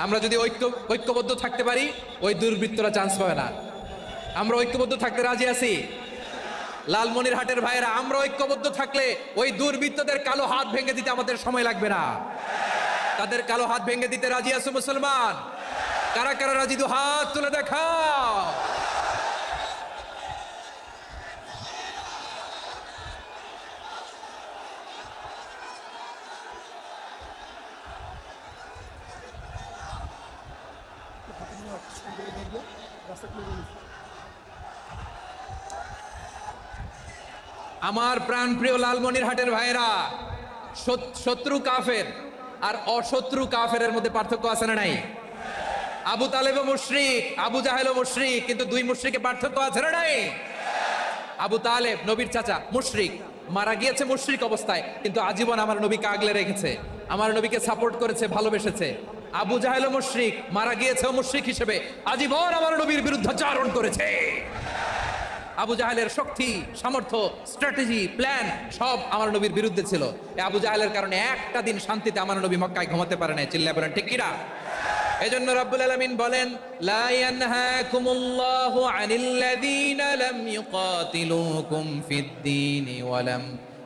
আমরা যদি ঐক্য, ঐক্যবদ্ধ থাকতে পারি, ওই দুর্বৃত্তরা চান্স পাবে না। আমরা ঐক্যবদ্ধ থাকতে রাজি আছি? লালমনির হাটের ভাইয়েরা, আমরা ঐক্যবদ্ধ থাকলে ওই দুর্বৃত্তদের কালো হাত ভেঙে দিতে আমাদের সময় লাগবে না। তাদের কালো হাত ভেঙে দিতে রাজি আছে মুসলমান? কারা কারা রাজি? দু হাত তুলে দেখাও। আমার প্রাণ প্রিয় লালমনির হাটের ভাইয়েরা, শত- শত্রু কাফের আর অশত্রু কাফের মধ্যে পার্থক্য আছে না নাই? আবু তালেব মুশরিক, আবু জাহেল মুশরিক, কিন্তু দুই মুশরিকে পার্থক্য আছে না নাই? আবু তালেব, নবীর চাচা, মুশরিক। মারা গিয়েছে মুশরিক অবস্থায়, কিন্তু আজীবন আমার নবীকে আগলে রেখেছে। আমার নবীকে সাপোর্ট করেছে, ভালোবেসেছে। আবু জাহেল মুশরিক মারা গিয়েছে মুশরিক হিসেবে। আজীবন আমার নবীর বিরুদ্ধাচারণ করেছে। আবু জাহেলের শক্তি, সামর্থ্য, স্ট্র্যাটেজি, প্ল্যান সব আমার নবীর বিরুদ্ধে ছিল। আবু জাহেলের কারণে একটা দিন শান্তিতে আমার নবী মক্কায় ঘুমাতে পারে না চিল্লা বলেন, ঠিক কিনা? এজন্য রাব্বুল আলামিন বলেন, লা ইয়ানহাকুমুল্লাহু আনিল্লাযীনা লাম ইউকাতিলুকুম ফিদ-দীন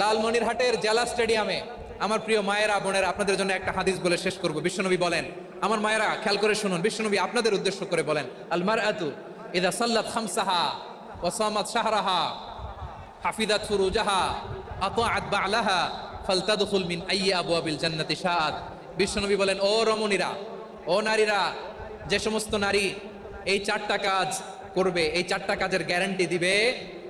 লালমনিরহাটের জেলা স্টেডিয়ামে আমার প্রিয় মায়েরা, বোনেরা, আপনাদের জন্য একটা হাদিস বলে শেষ করব। বিশ্বনবী বলেন, আমার মায়েরা, খেয়াল করে শুনুন, বিশ্বনবী আপনাদের উদ্দেশ্য করে বলেন আলমার আতু ইদা সাল্লাত খামসাহা ওসামাত শাহরাহা হাফিদাত ফুরুজাহা, আতাআত বালাহা, ফালতাদখুল মিন আবু আবিল জান্নাতি শাআত। বিশ্বনবী বলেন, ও রমণীরা, ও নারীরা, যে সমস্ত নারী এই চারটা কাজ করবে, এই চারটা কাজের গ্যারান্টি দিবে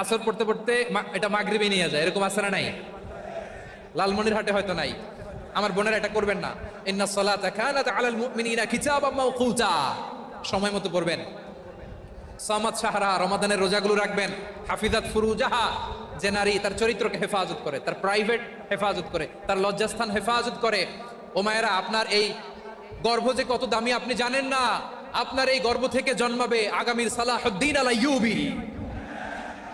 আসর পড়তে পড়তে এটা মাগরিবে নিয়ে যায়। এরকম আসরে নাই? লালমনির হাটে হয়তো নাই। আমার বোনেরা এটা করবেন না। ইন্না সালাতা কানাত আলাল মুমিনিনা কিতাবাম মাওকুতা। সময় মতো পড়বেন। সামাদ সাহারা রমাদানের রোজাগুলো রাখবেন। হাফিজাত ফুরুজাহা, যে নারী তার চরিত্রকে হেফাজত করে, তার প্রাইভেট হেফাজত করে, তার লজ্জাস্থান হেফাজত করে। ও মায়েরা, আপনার এই গর্ভ যে কত দামি আপনি জানেন না? আপনার এই গর্ভ থেকে জন্মাবে আগামীর সালাহুদ্দিন আলা ইউবি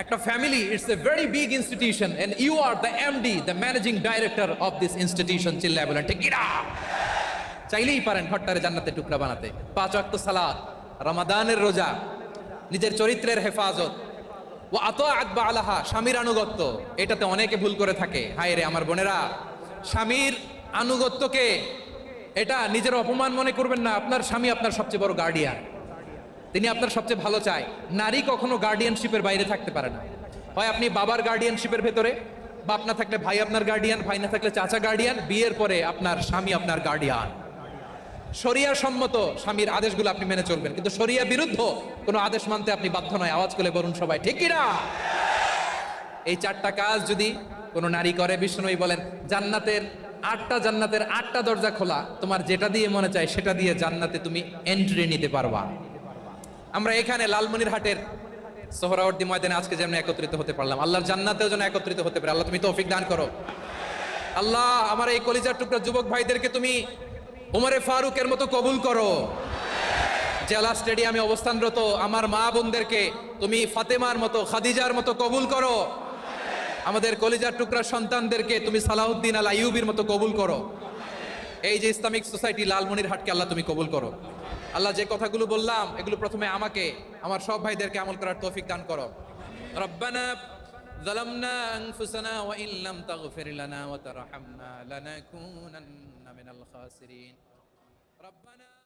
একটা family it's a very big institution and you are the MD the managing director of this institution চিল্লায় বলেন, ঠিক চাইলেই পারেন ঘরটারে জান্নাতে টুকরা বানাতে। পাঁচ ওয়াক্ত সালাত, রমাদানের রোজা, নিজের চরিত্রের হেফাজত। ও আত আকবা আলাহা স্বামীর আনুগত্য, এটাতে অনেকে ভুল করে থাকে। হায় রে আমার বোনেরা, স্বামীর আনুগত্যকে, এটা নিজের অপমান মনে করবেন না, আপনার স্বামী আপনার সবচেয়ে বড় গার্ডিয়ান তিনি আপনার সবচেয়ে ভালো চায়। নারী কখনো গার্ডিয়ানশিপের বাইরে থাকতে পারে না। হয় আপনি বাবার গার্ডিয়ানশিপের ভেতরে, বাপ না থাকলে ভাই আপনার গার্ডিয়ান ভাই না থাকলে চাচা গার্ডিয়ান বিয়ের পরে আপনার স্বামী আপনার গার্ডিয়ান শরিয়া সম্মত স্বামীর আদেশগুলো আপনি মেনে চলবেন, কিন্তু শরিয়া বিরুদ্ধ কোনো আদেশ মানতে আপনি বাধ্য নয়। আওয়াজ করে বলুন সবাই, ঠিক কিনা? এই চারটা কাজ যদি কোনো নারী করে, বিষ্ণুই বলেন, জান্নাতের আটটা জান্নাতের আটটা দরজা খোলা, তোমার যেটা দিয়ে মনে চায় সেটা দিয়ে জান্নাতে তুমি এন্ট্রি নিতে পারবা। আমরা এখানে লালমনির হাটের সোহরাওয়ার্দী ময়দানে আজকে যেমন একত্রিত হতে পারলাম, আল্লাহর জান্নাতেও যেন একত্রিত হতে পারে। আল্লাহ, তুমি তৌফিক দান করো। আল্লাহ, আমার এই কলিজার টুকরা যুবক ভাইদেরকে তুমি উমরে ফারুকের মতো কবুল করো। জেলা স্টেডিয়ামে অবস্থানরত আমার মা বোনদেরকে তুমি ফাতেমার মতো, খাদিজার মতো কবুল করো। আমাদের কলিজার টুকরা সন্তানদেরকে তুমি সালাউদ্দিন আল আইয়ুবির মতো কবুল করো। এই যে ইসলামিক সোসাইটি লালমনির হাটকে আল্লাহ তুমি কবুল করো। আল্লাহ যে কথাগুলো বললাম এগুলো প্রথমে আমাকে আমার সব ভাইদেরকে আমল করার তৌফিক দান করো রব্বানা ظلمنا أنفسنا وإن لم تغفر لنا وترحمنا لنكونن من الخاسرين ربنا